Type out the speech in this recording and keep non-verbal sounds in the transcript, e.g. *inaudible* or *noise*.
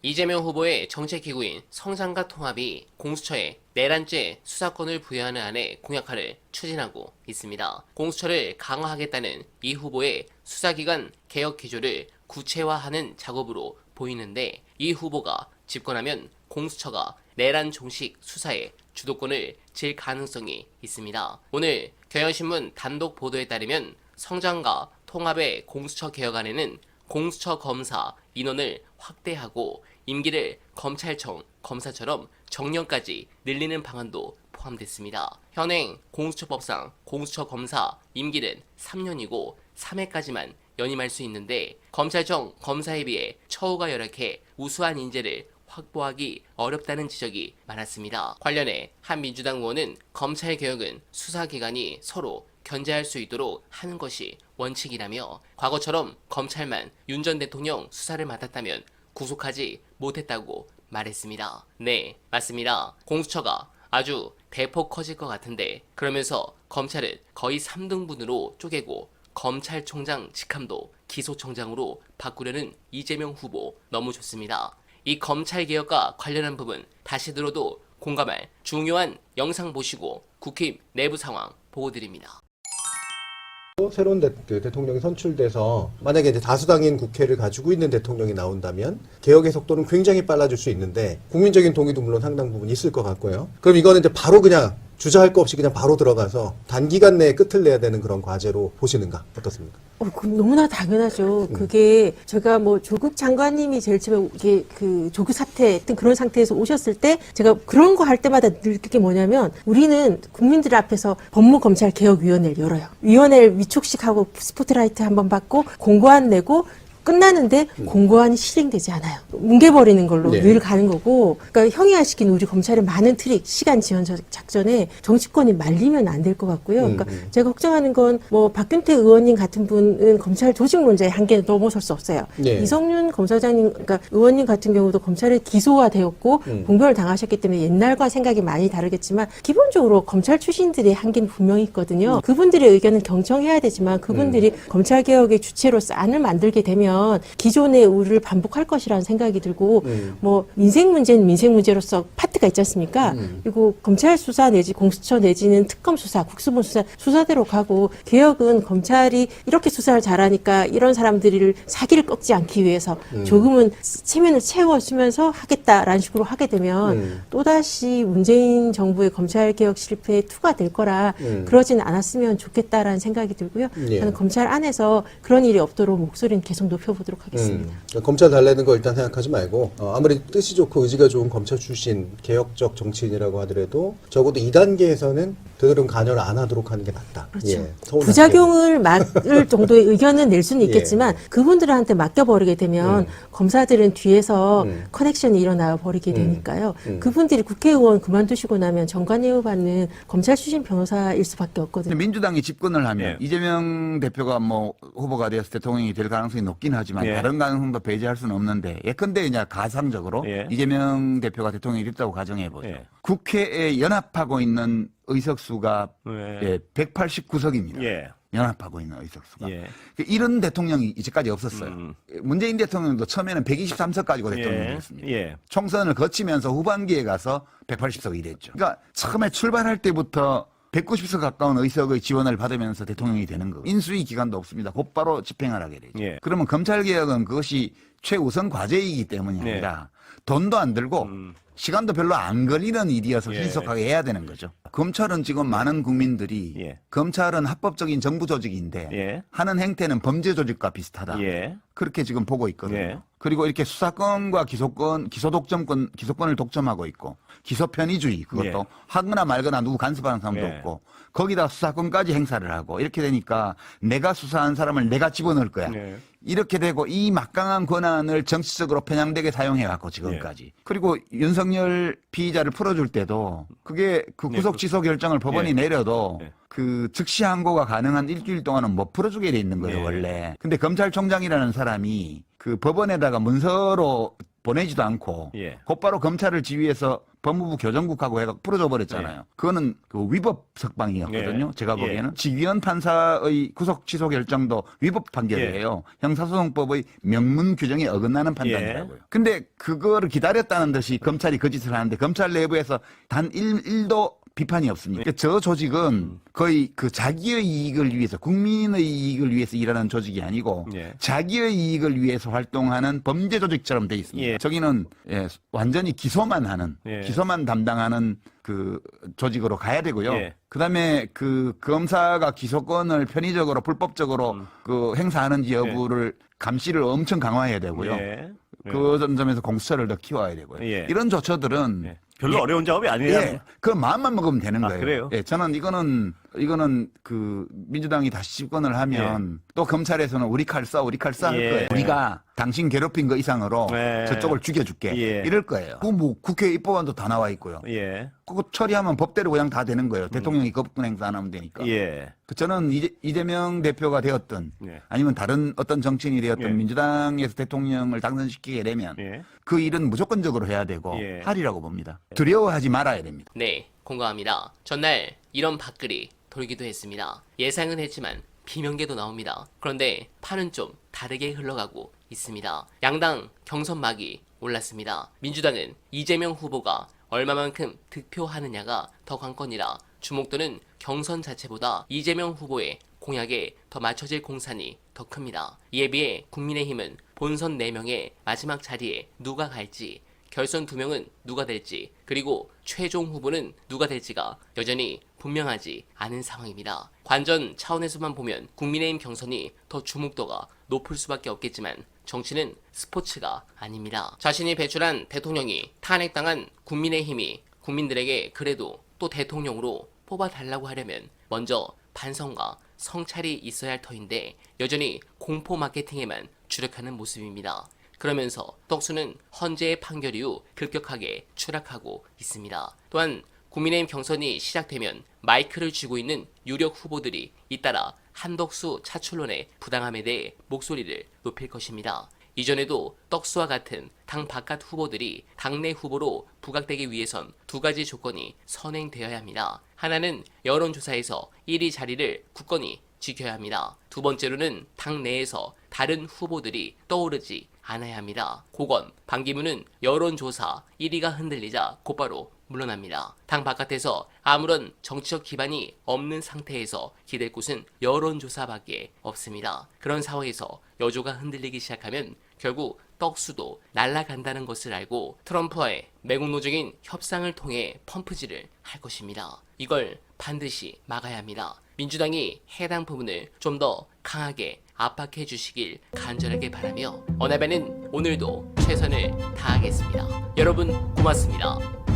이재명 후보의 정책기구인 성장과 통합이 공수처에 내란죄 수사권을 부여하는 안에 공약화를 추진하고 있습니다. 공수처를 강화하겠다는 이 후보의 수사기관 개혁 기조를 구체화하는 작업으로 보이는데 이 후보가 집권하면 공수처가 내란 종식 수사에 주도권을 질 가능성이 있습니다. 오늘 경향신문 단독 보도에 따르면 성장과 통합의 공수처 개혁안에는 공수처 검사 인원을 확대하고 임기를 검찰청 검사처럼 정년까지 늘리는 방안도 포함됐습니다. 현행 공수처법상 공수처 검사 임기는 3년이고 3회까지만 연임할 수 있는데 검찰청 검사에 비해 처우가 열악해 우수한 인재를 확보하기 어렵다는 지적이 많았습니다. 관련해 한 민주당 의원은 검찰 개혁은 수사기관이 서로 견제할 수 있도록 하는 것이 원칙이라며 과거처럼 검찰만 윤 전 대통령 수사를 맡았다면 구속하지 못했다고 말했습니다. 네, 맞습니다. 공수처가 아주 대폭 커질 것 같은데 그러면서 검찰은 거의 3등분으로 쪼개고 검찰총장 직함도 기소청장으로 바꾸려는 이재명 후보 너무 좋습니다. 이 검찰 개혁과 관련한 부분 다시 들어도 공감할 중요한 영상 보시고 국힘 내부 상황 보고 드립니다. 또 새로운 대, 그 대통령이 선출돼서 만약에 이제 다수당인 국회를 가지고 있는 대통령이 나온다면 개혁의 속도는 굉장히 빨라질 수 있는데 국민적인 동의도 물론 상당 부분 있을 것 같고요. 그럼 이거는 이제 바로 그냥 주저할 거 없이 그냥 바로 들어가서 단기간 내에 끝을 내야 되는 그런 과제로 보시는가 어떻습니까? 어, 그 너무나 당연하죠. 그게 제가 뭐 조국 장관님이 제일 처음에 이게 그 조국 사태 했던 그런 상태에서 오셨을 때 제가 그런 거 할 때마다 느낄 게 뭐냐면 우리는 국민들 앞에서 법무검찰개혁위원회를 열어요. 위원회를 위촉식하고 스포트라이트 한번 받고 공고안 내고 끝나는데 공고안이 실행되지 않아요. 뭉개버리는 걸로 네. 늘 가는 거고, 그러니까 형이화시킨 우리 검찰의 많은 트릭, 시간 지연 저- 작전에 정치권이 말리면 안 될 것 같고요. 그러니까 음. 제가 걱정하는 건 뭐 박균태 의원님 같은 분은 검찰 조직론자의 한계는 넘어설 수 없어요. 네. 이성윤 검사장님, 그러니까 의원님 같은 경우도 검찰에 기소화되었고 음. 공변을 당하셨기 때문에 옛날과 생각이 많이 다르겠지만 기본적으로 검찰 출신들의 한계는 분명히 있거든요. 그분들의 의견은 경청해야 되지만 그분들이 음. 검찰 개혁의 주체로서 안을 만들게 되면 기존의 우리를 반복할 것이라는 생각이 들고 음. 뭐 민생 문제는 민생 문제로서 파트가 있지 않습니까? 음. 그리고 검찰 수사 내지 공수처 내지는 특검 수사, 국수본 수사 수사대로 가고 개혁은 검찰이 이렇게 수사를 잘하니까 이런 사람들을 사기를 꺾지 않기 위해서 음. 조금은 체면을 채워주면서 하겠다라는 식으로 하게 되면 음. 또다시 문재인 정부의 검찰 개혁 실패의 투가 될 거라 음. 그러진 않았으면 좋겠다라는 생각이 들고요. 예. 저는 검찰 안에서 그런 일이 없도록 목소리는 계속 높 여보도록 하겠습니다. 음, 검찰 달래는 거 일단 생각하지 말고 어, 아무리 뜻이 좋고 의지가 좋은 검찰 출신 개혁적 정치인이라고 하더라도 적어도 2단계에서는 되도록 간여를 안 하도록 하는 게 낫다. 그렇죠. 예. 부작용을 막을 *laughs* 정도의 의견은 낼 수는 예. 있겠지만 그분들한테 맡겨버리게 되면 음. 검사들은 뒤에서 음. 커넥션이 일어나 버리게 음. 되니까요. 음. 그분들이 국회의원 그만두시고 나면 정관예우 받는 검찰 출신 변호사일 수밖에 없거든요. 민주당이 집권을 하면 예. 이재명 대표가 뭐 후보가 되어서 대통령이 될 가능성이 높긴 하지만 예. 다른 가능성도 배제할 수는 없는데 예컨대 이제 가상적으로 예. 이재명 대표가 대통령이 됐다고 가정해 보죠. 예. 국회에 연합하고 있는 의석수가 예. 예, 189석입니다. 예. 연합하고 있는 의석수가. 예. 이런 대통령이 이제까지 없었어요. 음. 문재인 대통령도 처음에는 123석 가지고 대통령이 예. 됐습니다. 예. 총선을 거치면서 후반기에 가서 180석 이랬죠. 그러니까 처음에 출발할 때부터 190석 가까운 의석의 지원을 받으면서 대통령이 되는 거. 인수위 기간도 없습니다. 곧바로 집행을 하게 되죠. 예. 그러면 검찰 개혁은 그것이 최우선 과제이기 때문이 네. 아니라 돈도 안 들고 음. 시간도 별로 안 걸리는 일이어서 예. 신속하게 해야 되는 거죠. 검찰은 지금 많은 국민들이 예. 검찰은 합법적인 정부 조직인데 예. 하는 행태는 범죄 조직과 비슷하다. 예. 그렇게 지금 보고 있거든요. 예. 그리고 이렇게 수사권과 기소권, 기소 독점권, 기소권을 독점하고 있고 기소 편의주의 그것도 예. 하거나 말거나 누구 간섭하는 사람도 예. 없고 거기다 수사권까지 행사를 하고 이렇게 되니까 내가 수사한 사람을 내가 집어넣을 거야. 예. 이렇게 되고 이 막강한 권한을 정치적으로 편향되게 사용해 왔고 지금까지. 그리고 윤석열 피의자를 풀어줄 때도 그게 그 네, 구속 그- 취소 결정을 법원이 예. 내려도 예. 그 즉시 항고가 가능한 일주일 동안은 못 풀어주게 돼 있는 거예요 예. 원래. 근데 검찰총장이라는 사람이 그 법원에다가 문서로 보내지도 않고 예. 곧바로 검찰을 지휘해서 법무부 교정국하고 해가 풀어줘 버렸잖아요. 그거는 그 위법 석방이었거든요. 예. 제가 예. 보기에는 지기현 판사의 구속 취소 결정도 위법 판결이에요. 예. 형사소송법의 명문 규정에 어긋나는 판단이라고요. 근데 그거를 기다렸다는 듯이 검찰이 그 짓을 하는데 검찰 내부에서 단 1, 일도 비판이 없습니다. 그러니까 저 조직은 거의 그 자기의 이익을 위해서 국민의 이익을 위해서 일하는 조직이 아니고 예. 자기의 이익을 위해서 활동하는 범죄 조직처럼 돼 있습니다. 예. 저기는 예, 완전히 기소만 하는 예. 기소만 담당하는 그 조직으로 가야 되고요. 예. 그다음에 그 검사가 기소권을 편의적으로 불법적으로 음. 그 행사하는지 여부를 감시를 엄청 강화해야 되고요. 예. 그 점에서 공수처를 더 키워야 되고요. 예. 이런 조처들은 예. 별로 어려운 작업이 아니에요. 예, 그 마음만 먹으면 되는 아, 거예요. 그래요? 예, 저는 이거는 이거는 그 민주당이 다시 집권을 하면 또 검찰에서는 우리 칼 써, 우리 칼써할 예. 거예요. 우리가 당신 괴롭힌 거 이상으로 네. 저쪽을 죽여줄게 예. 이럴 거예요. 그 뭐 국회 입법안도 다 나와 있고요. 예. 그거 처리하면 법대로 그냥 다 되는 거예요. 대통령이 거부권 행사 안 하면 되니까. 예. 그 저는 이재, 이재명 대표가 되었든 예. 아니면 다른 어떤 정치인이 되었든 예. 민주당에서 대통령을 당선시키게 되면 예. 그 일은 무조건적으로 해야 되고 예. 하리라고 봅니다. 두려워하지 말아야 됩니다. 네, 공감합니다. 전날 이런 밥글이 돌기도 했습니다. 예상은 했지만 비명계도 나옵니다. 그런데 판은 좀 다르게 흘러가고 있습니다. 양당 경선막이 올랐습니다. 민주당은 이재명 후보가 얼마만큼 득표하느냐가 더 관건이라 주목도는 경선 자체보다 이재명 후보의 공약에 더 맞춰질 공산이 더 큽니다. 이에 비해 국민의힘은 본선 4명의 마지막 자리에 누가 갈지 결선 두 명은 누가 될지 그리고 최종 후보는 누가 될지가 여전히 분명하지 않은 상황입니다. 관전 차원에서만 보면 국민의힘 경선이 더 주목도가 높을 수밖에 없겠지만 정치는 스포츠가 아닙니다. 자신이 배출한 대통령이 탄핵당한 국민의힘이 국민들에게 그래도 또 대통령으로 뽑아달라고 하려면 먼저 반성과 성찰이 있어야 할 터인데 여전히 공포 마케팅에만 주력하는 모습입니다. 그러면서 떡수는 헌재의 판결 이후 급격하게 추락하고 있습니다. 또한 국민의힘 경선이 시작되면 마이크를 쥐고 있는 유력 후보들이 잇따라 한덕수 차출론의 부당함에 대해 목소리를 높일 것입니다. 이전에도 떡수와 같은 당 바깥 후보들이 당내 후보로 부각되기 위해선 두 가지 조건이 선행되어야 합니다. 하나는 여론조사에서 1위 자리를 굳건히 지켜야 합니다. 두 번째로는 당 내에서 다른 후보들이 떠오르지 않아야 합니다. 고건, 반기문은 여론조사 1위가 흔들리자 곧바로 물러납니다. 당 바깥에서 아무런 정치적 기반이 없는 상태에서 기댈 곳은 여론조사밖에 없습니다. 그런 상황에서 여조가 흔들리기 시작하면 결국 떡수도 날아간다는 것을 알고 트럼프와의 매국노적인 협상을 통해 펌프질을 할 것입니다. 이걸 반드시 막아야 합니다. 민주당이 해당 부분을 좀 더 강하게 압박해 주시길 간절하게 바라며 어나베는 오늘도 최선을 다하겠습니다. 여러분 고맙습니다.